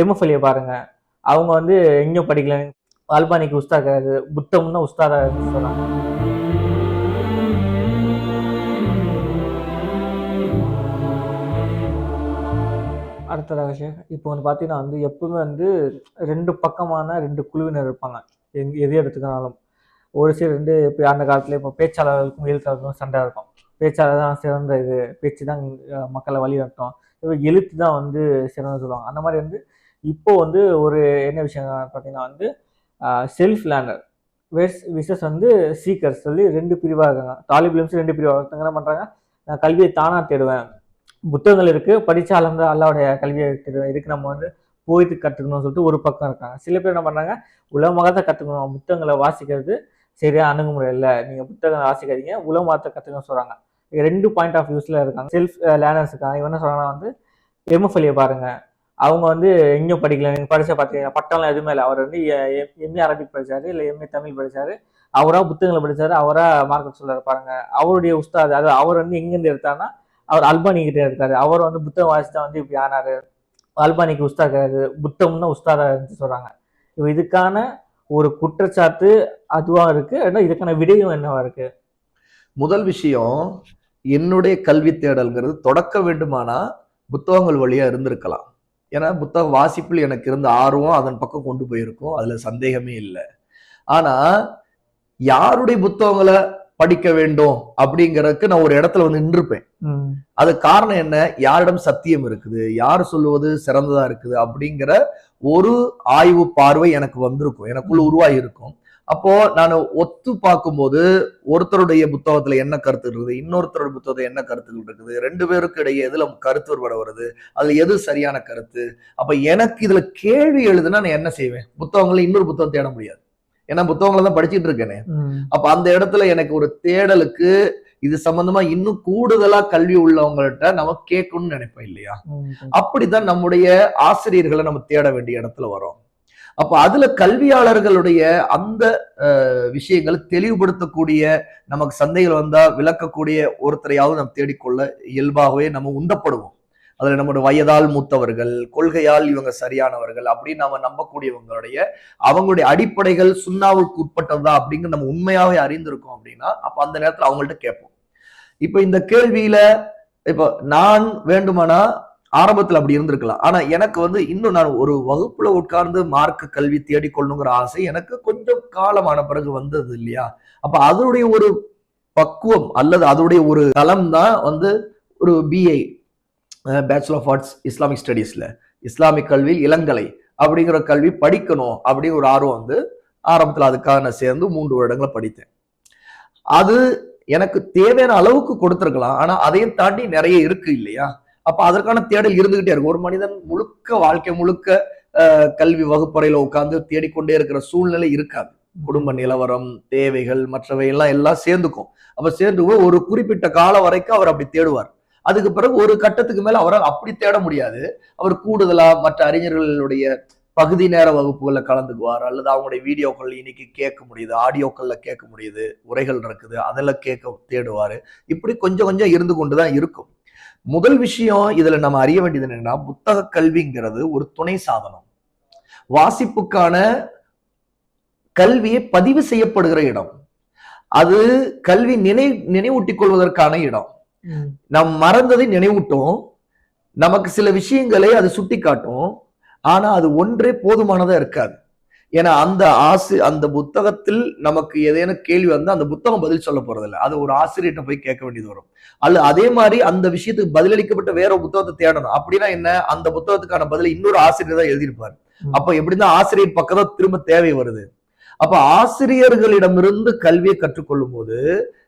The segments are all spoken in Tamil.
எம்எஃப்எல்ஏ பாருங்கள் அவங்க வந்து எங்கேயும் படிக்கல. அல்பானிக்கு உஸ்தா கிடையாது. புத்தம்னா உஸ்தாதா சொல்றாங்க அடுத்த ரகசியம் இப்போ வந்து பார்த்தீங்கன்னா வந்து எப்பவுமே வந்து ரெண்டு பக்கமான ரெண்டு குழுவினர் இருப்பாங்க. எங் எது எடுத்துக்கினாலும். ஒரு சிலர் வந்து இப்போ அந்த காலத்தில் இப்போ பேச்சாளர்களுக்கும் எழுத்தாளர்களுக்கும் சண்டை இருக்கும். பேச்சாளர் தான் சிறந்த இது. பேச்சு தான் மக்களை மக்களை வழிநடத்தும். இப்போ எழுத்து தான் வந்து சிறந்த சொல்லுவாங்க. அந்த மாதிரி வந்து இப்போ வந்து ஒரு என்ன விஷயம் பார்த்தீங்கன்னா வந்து செல்ஃப் லேர்னர் வெஸ் விசஸ் வந்து சீக்கர்ஸ் சொல்லி ரெண்டு பிரிவாக இருக்காங்க. தாலிபிலிம்ஸ் ரெண்டு பிரிவாக இருக்காங்க என்ன பண்ணுறாங்க நான் கல்வியை தானாக தேடுவேன். புத்தகங்கள் இருக்குது படித்தாலும் வந்து அல்லாவுடைய கல்வியை தேடுவேன். இதுக்கு நம்ம வந்து போயிட்டு கற்றுக்கணும்னு சொல்லிட்டு ஒரு பக்கம் இருக்காங்க. சில பேர் என்ன பண்ணுறாங்க உலகமாக கற்றுக்கணும் புத்தகங்களை வாசிக்கிறது சரியாக அணுகுமுறை இல்லை. நீங்கள் புத்தகம் வாசிக்காதீங்க உலகமாக கற்றுக்கணும்னு சொல்கிறாங்க ரெண்டு பாயிண்ட் ஆஃப் வியூஸில் இருக்காங்க. செல்ஃப் லேர்னர்ஸ் இருக்காங்க. இவன் என்ன சொல்கிறாங்கன்னா வந்து எம்எஃப்எல்ஏ பாருங்கள் அவங்க வந்து எங்கேயும் படிக்கல நீங்கள் படிச்ச பார்த்தீங்கன்னா பட்டம்லாம் எதுவுமே இல்லை. அவர் வந்து எம்ஏ அரபிக் படிச்சாரு இல்லை எம்ஏ தமிழ் படிச்சாரு. அவரா புத்தகங்களை படிச்சாரு அவரா மார்க்கெட் சொல்றாரு பாருங்க. அவருடைய உஸ்தாது அதாவது அவர் வந்து எங்கேருந்து எடுத்தாருன்னா அவர் அல்பானிக்கிட்டே எடுத்தார் எடுத்தாரு. அவர் வந்து புத்தகம் வாசித்தா வந்து இப்படி ஆனாரு. அல்பானிக்கு உஸ்தா கிடையாது. புத்தம்னா உஸ்தாதா இருந்து சொல்றாங்க. இப்போ இதுக்கான ஒரு குற்றச்சாட்டு அதுவாக இருக்கு. ஆனா இதுக்கான விடையும் என்னவா இருக்கு? முதல் விஷயம் என்னுடைய கல்வி தேடல்ங்கிறது தொடக்க வேண்டுமானா புத்தகங்கள் வழியா இருந்திருக்கலாம். ஏன்னா புத்தக வாசிப்பில் எனக்கு இருந்த ஆர்வம் அதன் பக்கம் கொண்டு போயிருக்கும். அதுல சந்தேகமே இல்லை. ஆனா யாருடைய புத்தகங்களை படிக்க வேண்டும் அப்படிங்கறதுக்கு நான் ஒரு இடத்துல வந்து நின்றுப்பேன். அது காரணம் என்ன? யாரிடம் சத்தியம் இருக்குது? யார் சொல்லுவது சிறந்ததா இருக்குது? அப்படிங்கிற ஒரு ஆய்வு பார்வை எனக்கு வந்திருக்கும். எனக்குள்ள உருவாகி இருக்கும் அப்போ நான் ஒத்து பார்க்கும்போது ஒருத்தருடைய புத்தகத்துல என்ன கருத்து இருக்குது இன்னொருத்தருடைய புத்தகத்துல என்ன கருத்துகள் இருக்குது ரெண்டு பேருக்கு இடையே எதுல கருத்து வேறுபாடு வருது அதுல எது சரியான கருத்து? அப்ப எனக்கு இதுல கேள்வி எழுதுனா நான் என்ன செய்வேன்? புத்தகங்கள்ல இன்னொரு புத்தகம் தேட முடியாது. ஏன்னா புத்தகங்களை தான் படிச்சுட்டு இருக்கேனே. அப்ப அந்த இடத்துல எனக்கு ஒரு தேடலுக்கு இது சம்பந்தமா இன்னும் கூடுதலா கல்வி உள்ளவங்கள்ட்ட நம்ம கேட்கணும்னு நினைப்பேன் இல்லையா? அப்படித்தான் நம்முடைய ஆசிரியர்களை நம்ம தேட வேண்டிய இடத்துல வரோம். அப்ப அதுல கல்வியாளர்களுடைய அந்த விஷயங்களை தெளிவுபடுத்தக்கூடிய நமக்கு சந்தைகள் வந்தா விளக்கக்கூடிய ஒருத்தரையாவது நம்ம தேடிக்கொள்ள இயல்பாகவே நம்ம உந்தப்படுவோம் அதுல நம்முடைய வயதால் மூத்தவர்கள் கொள்கையால் இவங்க சரியானவர்கள் அப்படின்னு நம்ம நம்பக்கூடியவங்களுடைய அவங்களுடைய அடிப்படைகள் சுண்ணாவுக்கு உட்பட்டதா அப்படிங்கிற நம்ம உண்மையாவே அறிந்திருக்கோம் அப்படின்னா அப்ப அந்த நேரத்துல அவங்கள்ட்ட கேட்போம். இப்ப இந்த கேள்வியில இப்ப நான் வேண்டுமானா ஆரம்பத்தில் அப்படி இருந்திருக்கலாம். ஆனா எனக்கு வந்து இன்னும் நான் ஒரு வகுப்புல உட்கார்ந்து மார்க்க கல்வி தேடிக்கொள்ளணுங்கிற ஆசை எனக்கு கொஞ்சம் காலமான பிறகு வந்தது இல்லையா? அப்ப அதனுடைய ஒரு பக்குவம் அல்லது அதனுடைய ஒரு தளம் தான் வந்து ஒரு BA bachelor of arts Islamic ஸ்டடீஸ்ல Islamic கல்வியில் இளங்கலை அப்படிங்கிற கல்வி படிக்கணும் அப்படிங்கிற ஒரு ஆர்வம் வந்து ஆரம்பத்துல அதுக்காக நான் சேர்ந்து மூன்று வருடங்களை படித்தேன். அது எனக்கு தேவையான அளவுக்கு கொடுத்துருக்கலாம். ஆனா அதையும் தாண்டி நிறைய இருக்கு இல்லையா? அப்ப அதற்கான தேடல் இருந்துகிட்டே இருக்கும். ஒரு மனிதன் முழுக்க வாழ்க்கை முழுக்க கல்வி வகுப்பறையில உட்கார்ந்து தேடிக்கொண்டே இருக்கிற சூழ்நிலை இருக்காது. குடும்ப நிலவரம் தேவைகள் மற்றவை எல்லாம் எல்லாம் சேர்ந்துக்கும். அப்ப சேர்ந்து ஒரு குறிப்பிட்ட காலம் வரைக்கும் அவர் அப்படி தேடுவார். அதுக்கு பிறகு ஒரு கட்டத்துக்கு மேல அவரால் அப்படி தேட முடியாது. அவர் கூடுதலா மற்ற அறிஞர்களுடைய பகுதி நேர வகுப்புகளில் கலந்துக்குவார். அல்லது அவங்களுடைய வீடியோக்கள் இன்னைக்கு கேட்க முடியுது ஆடியோக்கள்ல கேட்க முடியுது உரைகள் இருக்குது அதெல்லாம் கேட்க தேடுவார். இப்படி கொஞ்சம் கொஞ்சம் இருந்து கொண்டு தான் இருக்கும். முதல் விஷயம் இதுல நம்ம அறிய வேண்டியது என்னன்னா புத்தக கல்விங்கிறது ஒரு துணை சாதனம். வாசிப்புக்கான கல்வியை பதிவு செய்யப்படுகிற இடம். அது கல்வி நினை நினைவூட்டிக் கொள்வதற்கான இடம் நாம் மறந்ததை நினைவூட்டும். நமக்கு சில விஷயங்களை அது சுட்டி காட்டும் ஆனா அது ஒன்றே போதுமானதா இருக்காது. ஏன்னா அந்த ஆசு அந்த புத்தகத்தில் நமக்கு ஏதேனும் கேள்வி வந்து அந்த புத்தகம் பதில் சொல்ல போறதில்ல. அது ஒரு ஆசிரியர்கிட்ட போய் கேட்க வேண்டியது வரும். அல்ல அதே மாதிரி அந்த விஷயத்துக்கு பதிலளிக்கப்பட்ட வேற புத்தகத்தை தேடணும். அப்படின்னா என்ன? அந்த புத்தகத்துக்கான பதிலை இன்னொரு ஆசிரியர் தான் எழுதியிருப்பார். அப்ப எப்படின்னா ஆசிரியர் பக்கம் தான் திரும்ப தேவை வருது. அப்ப ஆசிரியர்களிடமிருந்து கல்வியை கற்றுக்கொள்ளும் போது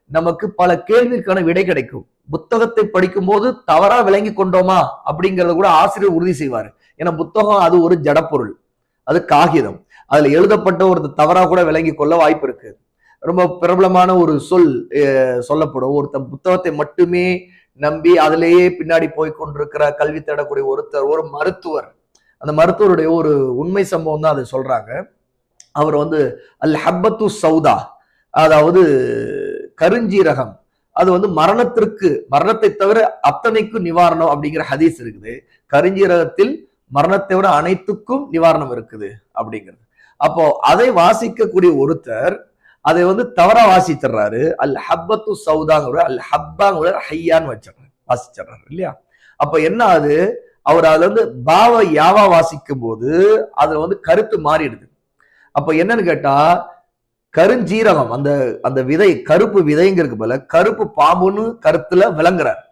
நமக்கு பல கேள்விக்கான விடை கிடைக்கும். புத்தகத்தை படிக்கும் போது தவறா விளங்கி கொண்டோமா? அப்படிங்கறத கூட ஆசிரியர் உறுதி செய்வார். ஏன்னா புத்தகம் அது ஒரு ஜடப்பொருள். அது காகிதம். அதுல எழுதப்பட்ட ஒரு தவறா கூட விளங்கி கொள்ள வாய்ப்பு இருக்கு. ரொம்ப பிரபலமான ஒரு சொல் சொல்லப்படும். ஒருத்தன் புத்தகத்தை மட்டுமே நம்பி அதிலேயே பின்னாடி போய் கொண்டிருக்கிற கல்வி தேடக்கூடிய ஒருத்தர் ஒரு மருத்துவர். அந்த மருத்துவருடைய ஒரு உண்மை சம்பவம் தான் அதை சொல்றாங்க. அவர் வந்து அல் ஹப்பத்து சௌதா அதாவது கருஞ்சீரகம். அது வந்து மரணத்திற்கு மரணத்தை தவிர அத்தனைக்கும் நிவாரணம் அப்படிங்கிற ஹதீஸ் இருக்குது. கருஞ்சீரகத்தில் மரணத்தை விட அனைத்துக்கும் நிவாரணம் இருக்குது அப்படிங்கிறது. அப்போ அதை வாசிக்கக்கூடிய ஒருத்தர் அதை வந்து தவறா வாசிச்சிடுறாரு. அல் ஹப்பத்து சவுதாங்கிற அல் ஹப்பாங்கிற ஹையான்னு வச்சிடுறாரு வாசிச்சிடுறாரு இல்லையா? அப்ப என்ன ஆகுது? அவர் அதுல வந்து பாவ யாவா வாசிக்கும் போது அதுல வந்து கருத்து மாறிடுது. அப்ப என்னன்னு கேட்டா கருஞ்சீரகம் அந்த அந்த விதை கருப்பு விதைங்கிறது போல கருப்பு பாம்புன்னு கருத்துல விளங்குறார்.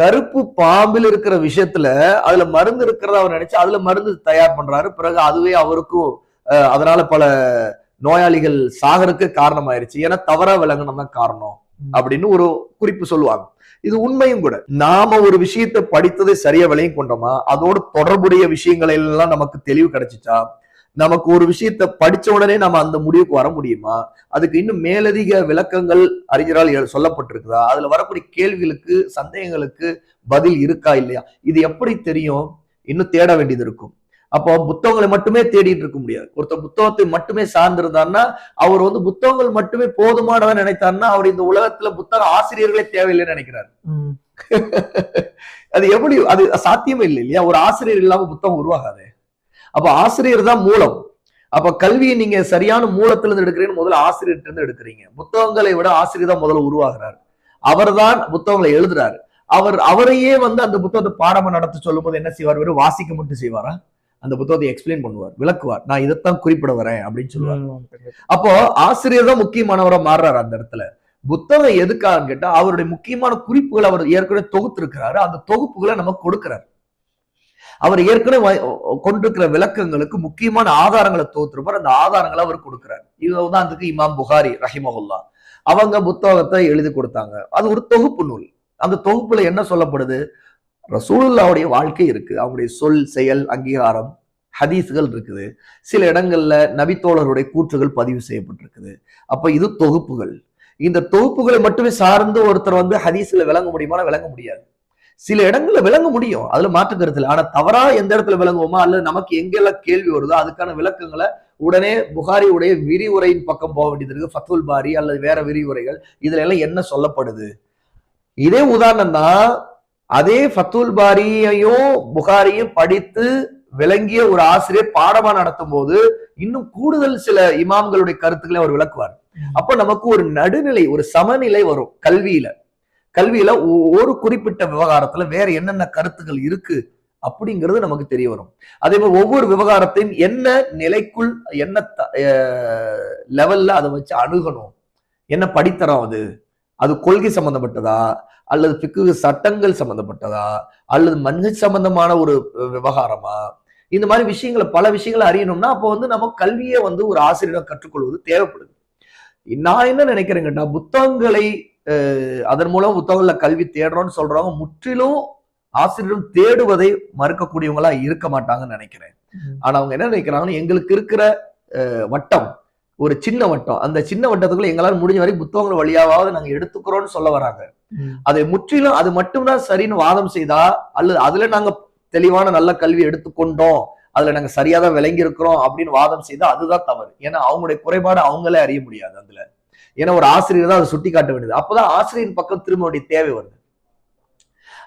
கருப்பு பாம்பில் இருக்கிற விஷயத்துல அதுல மருந்து இருக்கிறத அவர் நினைச்சு அதுல மருந்து தயார் பண்றாரு. பிறகு அதுவே அவருக்கும் அதனால பல நோயாளிகள் சாகருக்கு காரணமாயிருச்சு. ஏன்னா தவறா விளங்கணும் தான் காரணம் அப்படின்னு ஒரு குறிப்பு சொல்லுவாங்க. இது உண்மையும் கூட. நாம ஒரு விஷயத்தை படித்ததை சரியா விலையும் கொண்டோமா? அதோட தொடர்புடைய விஷயங்களை எல்லாம் நமக்கு தெளிவு கிடைச்சிச்சா? நமக்கு ஒரு விஷயத்தை படிச்ச உடனே நம்ம அந்த முடிவுக்கு வர முடியுமா? அதுக்கு இன்னும் மேலதிக விளக்கங்கள் அறிஞரால் சொல்லப்பட்டிருக்குதா? அதுல வரக்கூடிய கேள்விகளுக்கு சந்தேகங்களுக்கு பதில் இருக்கா இல்லையா? இது எப்படி தெரியும்? இன்னும் தேட வேண்டியது இருக்கும். அப்போ புத்தகங்களை மட்டுமே தேடிட்டு இருக்க முடியாது. ஒருத்தர் புத்தகத்தை மட்டுமே சார்ந்திருந்தாருன்னா அவர் வந்து புத்தகங்கள் மட்டுமே போதுமானவன் நினைத்தாருன்னா அவர் இந்த உலகத்துல புத்தக ஆசிரியர்களே தேவையில்லைன்னு நினைக்கிறார். அது எப்படி அது சாத்தியமே இல்லை இல்லையா? ஒரு ஆசிரியர் இல்லாம புத்தகம் உருவாகாது. அப்ப ஆசிரியர் தான் மூலம். அப்ப கல்வியை நீங்க சரியான மூலத்துல இருந்து எடுக்கிறீங்கன்னு முதல்ல ஆசிரியர்கிட்ட இருந்து எடுக்கிறீங்க. புத்தகங்களை விட ஆசிரியர் தான் முதல்ல உருவாகிறார். அவர்தான் புத்தகங்களை எழுதுறாரு. அவர் அவரையே வந்து அந்த புத்தகத்தை பாடமா நடத்த சொல்லும்போது என்ன செய்வார் வெறும் வாசிக்க மட்டும் செய்வாரா? அந்த புத்தகத்தை எக்ஸ்பிளைன் பண்ணுவார் விளக்குவார். நான் இதைத்தான் குறிப்பிட வரேன் அப்படின்னு சொல்லுவார். அப்போ ஆசிரியர் தான் முக்கியமானவரா மாறுறாரு அந்த இடத்துல. புத்தகம் எதுக்கான்னு கேட்டா அவருடைய முக்கியமான குறிப்புகளை அவர் ஏற்கனவே தொகுத்திருக்கிறாரு. அந்த தொகுப்புகளை நமக்கு கொடுக்கிறார். அவர் ஏற்கனவே கொண்டிருக்கிற விளக்கங்களுக்கு முக்கியமான ஆதாரங்களை தொகுத்திருப்பார். அந்த ஆதாரங்களை அவர் கொடுக்கிறார். இது உதாரணத்துக்கு இமாம் புகாரி ரஹிமஹுல்லா. அவங்க புத்தகத்தை எழுதி கொடுத்தாங்க. அது ஒரு தொகுப்பு நூல். அந்த தொகுப்புல என்ன சொல்லப்படுது? ரசூலுல்லாவுடைய வாழ்க்கை இருக்குது அவங்களுடைய சொல் செயல் அங்கீகாரம் ஹதீஸ்கள் இருக்குது. சில இடங்கள்ல நபித்தோழருடைய கூற்றுகள் பதிவு செய்யப்பட்டிருக்குது. அப்ப இது தொகுப்புகள். இந்த தொகுப்புகளை மட்டுமே சார்ந்து ஒருத்தர் வந்து ஹதீஸ்ல விளங்க முடியுமானா விளங்க முடியாது? சில இடங்கள்ல விளங்க முடியும். அதுல மாற்று கருத்து இல்லை ஆனா தவறா எந்த இடத்துல விளங்குவோமோ? அல்லது நமக்கு எங்கெல்லாம் கேள்வி வருதோ அதுக்கான விளக்கங்களை உடனே புகாரியுடைய விரிவுரையின் பக்கம் போக வேண்டியது இருக்கு. ஃபத்துல் பாரி அல்லது வேற விரிவுரைகள். இதுல எல்லாம் என்ன சொல்லப்படுது? இதே உதாரணம் தான் அதே ஃபத்துல் பாரியையும் புகாரியும் படித்து விளங்கிய ஒரு ஆசிரியர் பாடமா நடத்தும் போது இன்னும் கூடுதல் சில இமாம்களுடைய கருத்துக்களை அவர் விளக்குவார். அப்ப நமக்கு ஒரு நடுநிலை ஒரு சமநிலை வரும் கல்வியில. கல்வியில ஒரு குறிப்பிட்ட விவகாரத்துல வேற என்னென்ன கருத்துக்கள் இருக்கு அப்படிங்கிறது நமக்கு தெரிய வரும். அதே மாதிரி ஒவ்வொரு விவகாரத்தையும் என்ன நிலைக்குள் என்ன லெவல்ல அதை வச்சு அணுகணும்? என்ன படித்தரம் அது? அது கொள்கை சம்பந்தப்பட்டதா? அல்லது பிக்கு சட்டங்கள் சம்பந்தப்பட்டதா? அல்லது மன்ஹஜ் சம்பந்தமான ஒரு விவகாரமா? இந்த மாதிரி விஷயங்களை பல விஷயங்களை அறியணும்னா அப்போ வந்து நம்ம கல்வியை வந்து ஒரு ஆசிரியரிடம் கற்றுக்கொள்வது தேவைப்படுது. நான் என்ன நினைக்கிறேன் கேட்டா புத்தகங்களை அதன் மூலம் புத்தகங்கள்ல கல்வி தேடுறோம்னு சொல்றவங்க முற்றிலும் ஆசிரியரும் தேடுவதை மறுக்கக்கூடியவங்களா இருக்க மாட்டாங்கன்னு நினைக்கிறேன். ஆனா அவங்க என்ன நினைக்கிறாங்கன்னா எங்களுக்கு இருக்கிற வட்டம் ஒரு சின்ன வட்டம். அந்த சின்ன வட்டத்துக்குள்ள எங்களால் முடிஞ்ச வரைக்கும் புத்தகங்கள் வழியாவது நாங்க எடுத்துக்கிறோம்னு சொல்ல வராங்க. அதை முற்றிலும் அது மட்டும்தான் சரின்னு வாதம் செய்தா அல்லது அதுல நாங்க தெளிவான நல்ல கல்வி எடுத்துக்கொண்டோம் அதுல நாங்க சரியா தான் விளங்கி இருக்கிறோம் அப்படின்னு வாதம் செய்தா அதுதான் தவறு. ஏன்னா அவங்களுடைய குறைபாடு அவங்களே அறிய முடியாது அதுல. ஏன்னா ஒரு ஆசிரியர் தான் அதை சுட்டி காட்ட வேண்டியது. அப்பதான் ஆசிரியரின் பக்கம் திரும்ப வேண்டிய தேவை வருது.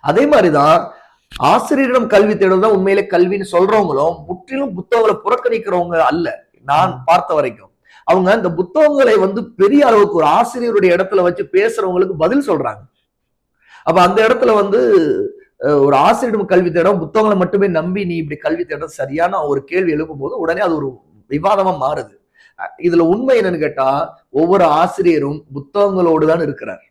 அதே மாதிரிதான் ஆசிரியரிடம் கல்வி தேடுவது தான் உண்மையிலே கல்வின்னு சொல்றவங்களும் முற்றிலும் புத்தகங்களை புறக்கணிக்கிறவங்க அல்ல. நான் பார்த்த வரைக்கும். அவங்க இந்த புத்தகங்களை வந்து பெரிய அளவுக்கு ஒரு ஆசிரியருடைய இடத்துல வச்சு பேசுறவங்களுக்கு பதில் சொல்றாங்க. அப்ப அந்த இடத்துல வந்து ஒரு ஆசிரியரிடம் கல்வி தேடம் புத்தகங்களை மட்டுமே நம்பி நீ இப்படி கல்வி தேடுறது சரியான ஒரு கேள்வி எழுப்பும் போது உடனே அது ஒரு விவாதமா மாறுது. இதுல உண்மை என்னன்னு கேட்டா ஒவ்வொரு ஆசிரியரும் புத்தகங்களோடு தான் இருக்கிறார்.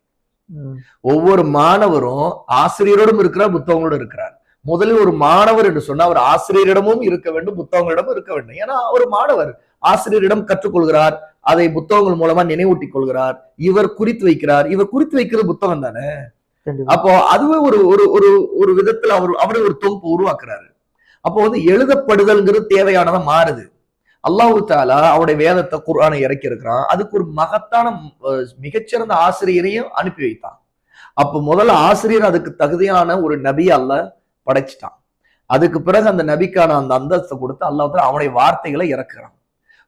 ஒவ்வொரு மாணவரும் ஆசிரியரோடும் இருக்கிறார் புத்தகங்களோடும் இருக்கிறார். முதலில் ஒரு மாணவர் என்று சொன்னா அவர் ஆசிரியரிடமும் இருக்க வேண்டும் புத்தகங்களிடமும் இருக்க வேண்டும். ஏன்னா ஒரு மாணவர். ஆசிரியரிடம் கற்றுக்கொள்கிறார். அதை புத்தகங்கள் மூலமா நினைவூட்டிக் கொள்கிறார் இவர் குறித்து வைக்கிறார். இவர் குறித்து வைக்கிறது புத்தகம் தானே? அப்போ அதுவே ஒரு ஒரு ஒரு ஒரு விதத்துல அவர் அவரே ஒரு தொகுப்பு உருவாக்குறாரு. அப்போ வந்து எழுதப்படுதல்ங்கிறது தேவையானதா மாறுது. அல்லாஹு தாலா அவருடைய வேதத்தை குர்ஆனை இறக்கி இருக்கிறான் அதுக்கு ஒரு மகத்தான மிகச்சிறந்த ஆசிரியரையும் அனுப்பி வைத்தான். அப்ப முதல்ல ஆசிரியர் அதுக்கு தகுதியான ஒரு நபி அல்லாஹ் படைச்சிட்டான். அதுக்கு பிறகு அந்த நபிக்கான அந்த அந்தஸ்தை கொடுத்து அல்லாஹ் அவனுடைய வார்த்தைகளை இறக்குறான்.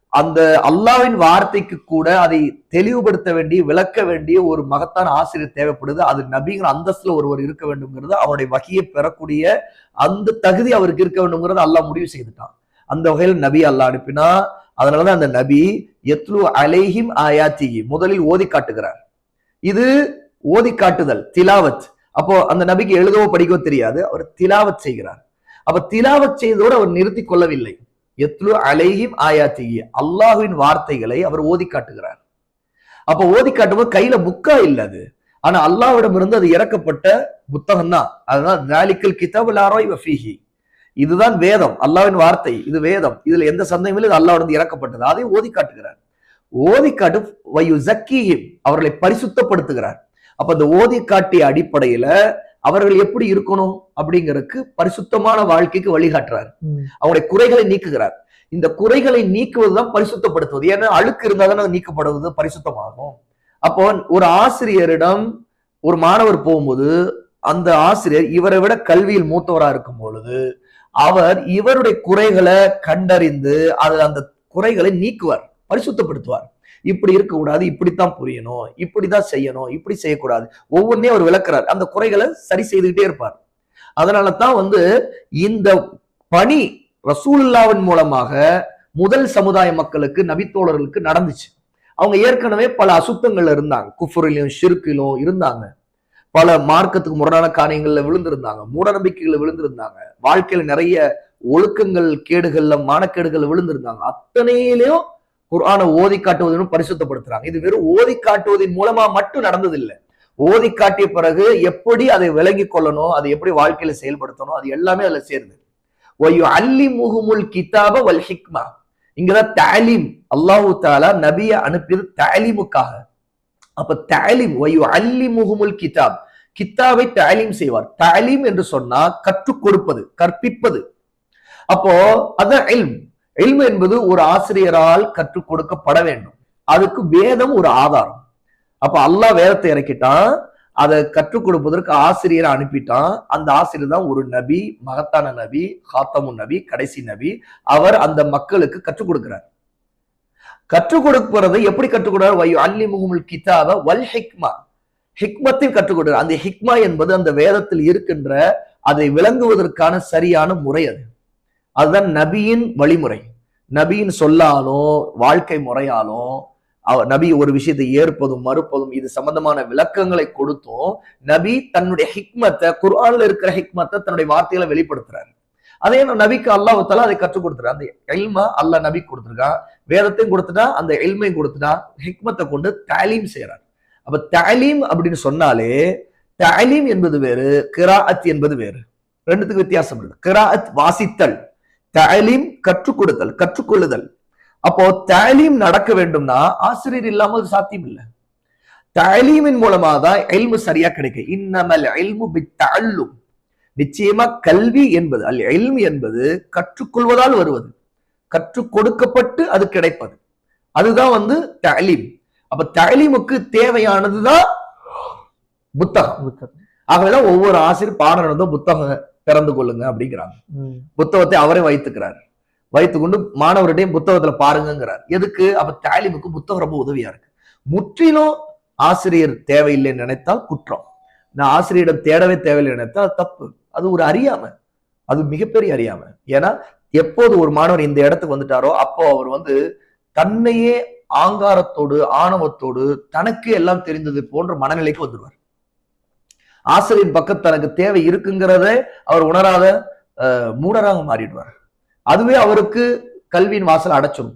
அந்த அல்லாவின் வார்த்தைக்கு கூட அதை தெளிவுபடுத்த வேண்டிய விளக்க வேண்டிய ஒரு மகத்தான ஆசிரியர் தேவைப்படுது. அது நபிங்கிற அந்தஸ்துல ஒருவர் இருக்க வேண்டும்ங்கிறது அவருடைய வகையை பெறக்கூடிய அந்த தகுதி அவருக்கு இருக்க வேண்டும்ங்கிறது அல்லாஹ் முடிவு செய்துட்டான். அந்த வகையில் நபி அல்லாஹ் அனுப்பினா அதனாலதான் அந்த நபி எத்லு அலைஹிம் ஆயாத்திகி முதலில் ஓதி காட்டுகிறார். இது ஓதி காட்டுதல் திலாவத். அப்போ அந்த நபிக்கு எழுதவோ படிக்கவோ தெரியாது. அவர் திலாவத் செய்கிறார். அப்ப திலாவத் செய்ததோடு அவர் நிறுத்தி கொள்ளவில்லை. எத்லு அலைஹிம் ஆயாத்திகி அல்லாஹுவின் வார்த்தைகளை அவர் ஓதி காட்டுகிறார் அப்ப ஓதி காட்டும்போது கையில புக்கா இல்ல அது. ஆனா அல்லாஹ்விடம் இருந்து அது இறக்கப்பட்ட புத்தகம் தான். அதுதான் ஜாலிக்கல் கிதாபுல் வஃபீஹி இதுதான் வேதம். அல்லாவின் வார்த்தை. இது வேதம். இதுல எந்த சந்தேகமும் இல்லை. இது அல்லாஹ்விடம் இறக்கப்பட்டது. அதை ஓதி காட்டுகிறார் ஓதி காட்டு வயு ஜக்கீஹிம் அவர்களை பரிசுத்தப்படுத்துகிறார். அப்ப அந்த ஓதி காட்டிய அடிப்படையில அவர்கள் எப்படி இருக்கணும் அப்படிங்கறதுக்கு பரிசுத்தமான வாழ்க்கைக்கு வழிகாட்டுறார். ம். அவங்களுடைய குறைகளை நீக்குகிறார். இந்த குறைகளை நீக்குவதுதான் பரிசுத்தப்படுத்துவது. ஏன்னா அழுக்கு இருந்தால் தானே அது நீக்கப்படுவது பரிசுத்தமாகும். அப்போ ஒரு ஆசிரியரிடம் ஒரு மாணவர் போகும்போது அந்த ஆசிரியர் இவரை விட கல்வியில் மூத்தவரா இருக்கும் பொழுது அவர் இவருடைய குறைகளை கண்டறிந்து அது அந்த குறைகளை நீக்குவார் பரிசுத்தப்படுத்துவார். இப்படி இருக்கக்கூடாது இப்படித்தான் புரியணும் இப்படிதான் செய்யணும் இப்படி செய்யக்கூடாது. ஒவ்வொன்றையும் அவர் விளக்குறார். அந்த குறைகளை சரி செய்துகிட்டே இருப்பார். அதனால தான் வந்து இந்த பணி ரசூலுல்லாவின் மூலமாக முதல் சமுதாய மக்களுக்கு நபித்தோழர்களுக்கு நடந்துச்சு. அவங்க ஏற்கனவே பல அசுத்தங்கள்ல இருந்தாங்க. குஃபுரிலும் ஷிர்கிலும் இருந்தாங்க. பல மார்க்கத்துக்கு முரணான காரியங்கள்ல விழுந்திருந்தாங்க. மூட நம்பிக்கைகள்ல விழுந்திருந்தாங்க. வாழ்க்கையில நிறைய ஒழுக்கங்கள் கேடுகள்ல மானக்கேடுகள் விழுந்திருந்தாங்க. அத்தனையிலையும் குரானை ஓதி காட்டுவதுன்னு பரிசுத்தப்படுத்துறாங்க. இது வெறும் ஓதி காட்டுவதன் மூலமா மட்டும் நடந்ததில்லை. ஓதி காட்டிய பிறகு எப்படி அதை விளங்கி கொள்ளணும் அதை எப்படி வாழ்க்கையில செயல்படுத்தணும் அது எல்லாமே அதுல சேருது. ஒய்யு அல்லி முகுமுல் கிதாப வல் ஹிக்மா. இங்கதான் தாலீம் அல்லாஹு தாலா நபிய அனுப்பியது தாலீமுக்காக அப்ப தாலீம் ஒய்யு அல்லி முகுமுல் கிதாப் கித்தாவை தாலீம் செய்வார். தாலீம் என்று சொன்னா கற்றுக் கொடுப்பது கற்பிப்பது. அப்போ அதான் எல்மு என்பது ஒரு ஆசிரியரால் கற்றுக் கொடுக்கப்பட வேண்டும். அதுக்கு வேதம் ஒரு ஆதாரம். அப்ப அல்லாஹ் வேதத்தை இறக்கிட்டான். அதை கற்றுக் கொடுப்பதற்கு ஆசிரியரை அனுப்பிட்டான். அந்த ஆசிரியர் தான் ஒரு நபி மகத்தான நபி ஹாத்தமு நபி கடைசி நபி. அவர் அந்த மக்களுக்கு கற்றுக் கொடுக்கிறார். கற்றுக் கொடுப்பதை எப்படி கற்றுக் கொடுக்கிறார்? வயு அல்லி முகமுல் கிதாப வல் ஹிக்மா. ஹிக்மத்தை கற்றுக் கொடுக்கிறார். அந்த ஹிக்மா என்பது அந்த வேதத்தில் இருக்கின்ற அதை விளங்குவதற்கான சரியான முறை அது. அதுதான் நபியின் வழிமுறை. நபியின் சொல்லாலும் வாழ்க்கை முறையாலும் நபி ஒரு விஷயத்தை ஏற்பதும் மறுப்பதும் இது சம்பந்தமான விளக்கங்களை கொடுத்தும் நபி தன்னுடைய ஹிக்மத்தை குர்ஆன்ல இருக்கிற ஹிக்மத்தை தன்னுடைய வார்த்தைகளை வெளிப்படுத்துறாரு. அதே நபிக்கு அல்லாஹ் தஆலா அதை கற்றுக் கொடுத்துறான் அந்த எல்மா அல்லாஹ் நபி கொடுத்துருக்கான் வேதத்தையும் கொடுத்துட்டா அந்த எல்மையும் கொடுத்துட்டா ஹிக்மத்தை கொண்டு தாலீம் செய்யறார் அப்ப தாலீம் அப்படின்னு சொன்னாலே தாலீம் என்பது வேறு கிராஅத் என்பது வேறு. ரெண்டுத்துக்கு வித்தியாசம் இருக்கு. கிராஅத் வாசித்தல். தாலீம் கற்றுக் கொடுத்தல் கற்றுக்கொள்ளுதல். அப்போ தாலீம் நடக்க வேண்டும்னா ஆசிரியர் இல்லாம அது சாத்தியம் இல்லை தாலீமின் மூலமா தான் எல்மு சரியா கிடைக்கும் இன்னமல் எல்மு பித்தல்லும் நிச்சயமா கல்வி என்பது அல் எல்மு என்பது கற்றுக்கொள்வதால் வருவது. கற்றுக் கொடுக்கப்பட்டு அது கிடைப்பது. அதுதான் வந்து தாலீம் அப்ப தாலீமுக்கு தேவையானதுதான் புத்தகம். புத்தகம். ஆகவேதான் ஒவ்வொரு ஆசிரியர் பாடம் நடந்தும் புத்தகம். திறந்து கொள்ளுங்க அப்படிங்கிறாங்க. புத்தகத்தை அவரே வைத்துக்கிறார். வைத்துக்கொண்டு மாணவர்கிட்டையும் புத்தகத்துல பாருங்கங்கிறார். எதுக்கு? அப்ப தாலிமுக்கு புத்தகம் ரொம்ப உதவியா இருக்கு. முற்றிலும் ஆசிரியர் தேவையில்லைன்னு நினைத்தால் குற்றம். நான் ஆசிரியரிடம் தேடவே தேவையில்லை நினைத்தால் தப்பு. அது ஒரு அறியாமை. அது மிகப்பெரிய அறியாமை. ஏன்னா எப்போது ஒரு மாணவர் இந்த இடத்துக்கு வந்துட்டாரோ அப்போ அவர் வந்து தன்னையே ஆங்காரத்தோடு ஆணவத்தோடு தனக்கு எல்லாம் தெரிந்தது போன்ற மனநிலைக்கு வந்துடுவார். ஆசிரியர் பக்கம் தனக்கு தேவை இருக்குங்கிறதே அவர் உணராத மூடராக மாறிடுவார். அதுவே அவருக்கு கல்வியின் வாசல் அடைச்சிடும்.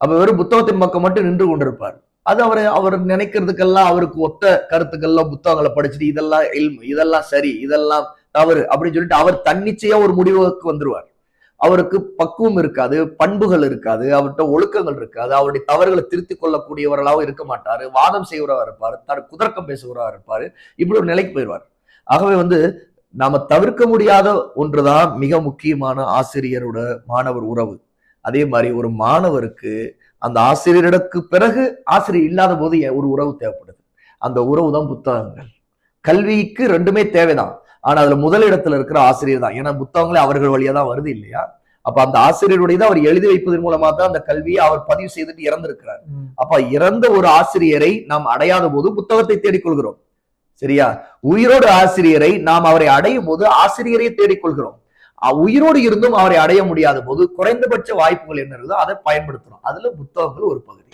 அப்ப வெறும் புத்தகத்தின் பக்கம் மட்டும் நின்று கொண்டிருப்பார். அது அவர் அவர் நினைக்கிறதுக்கெல்லாம் அவருக்கு ஒத்த கருத்துக்கள்லாம் புத்தகங்களை படிச்சுட்டு இதெல்லாம் இதெல்லாம் சரி இதெல்லாம் தவறு அப்படின்னு சொல்லிட்டு அவர் தன்னிச்சையா ஒரு முடிவுக்கு வந்துருவார். அவருக்கு பக்குவம் இருக்காது பண்புகள் இருக்காது அவர்கிட்ட ஒழுக்கங்கள் இருக்காது அவருடைய தவறுகளை திருத்திக் கொள்ளக்கூடியவர்களாகவும் இருக்க மாட்டாரு வாதம் செய்கிறவராக இருப்பார் தன் குதர்க்கம் பேசுகிறவராக இருப்பாரு இப்படி ஒரு நிலைக்கு போயிடுவார். ஆகவே வந்து நாம தவிர்க்க முடியாத ஒன்றுதான் மிக முக்கியமான ஆசிரியரோட மாணவர் உறவு. அதே மாதிரி ஒரு மாணவருக்கு அந்த ஆசிரியருக்கு பிறகு ஆசிரியர் இல்லாத போது ஒரு உறவு தேவைப்படுது. அந்த உறவு தான் புத்தகங்கள். கல்விக்கு ரெண்டுமே தேவைதான். ஆனா அதுல முதலிடத்துல இருக்கிற ஆசிரியர் தான். ஏன்னா புத்தகங்களே அவர்கள் வழியா தான் வருது இல்லையா? அப்ப அந்த ஆசிரியருடைய தான் அவர் எழுதி வைப்பதன் மூலமா தான் அந்த கல்வியை அவர் பதிவு செய்துட்டு இறந்திருக்கிறார். அப்ப இறந்த ஒரு ஆசிரியரை நாம் அடையாத போது புத்தகத்தை தேடிக்கொள்கிறோம். சரியா? உயிரோடு ஆசிரியரை நாம் அவரை அடையும் போது ஆசிரியரை தேடிக்கொள்கிறோம். உயிரோடு இருந்தும் அவரை அடைய முடியாத போது குறைந்தபட்ச வாய்ப்புகள் என்ன இருக்குதோ அதை பயன்படுத்தணும் அதுல புத்தகங்கள் ஒரு பகுதி.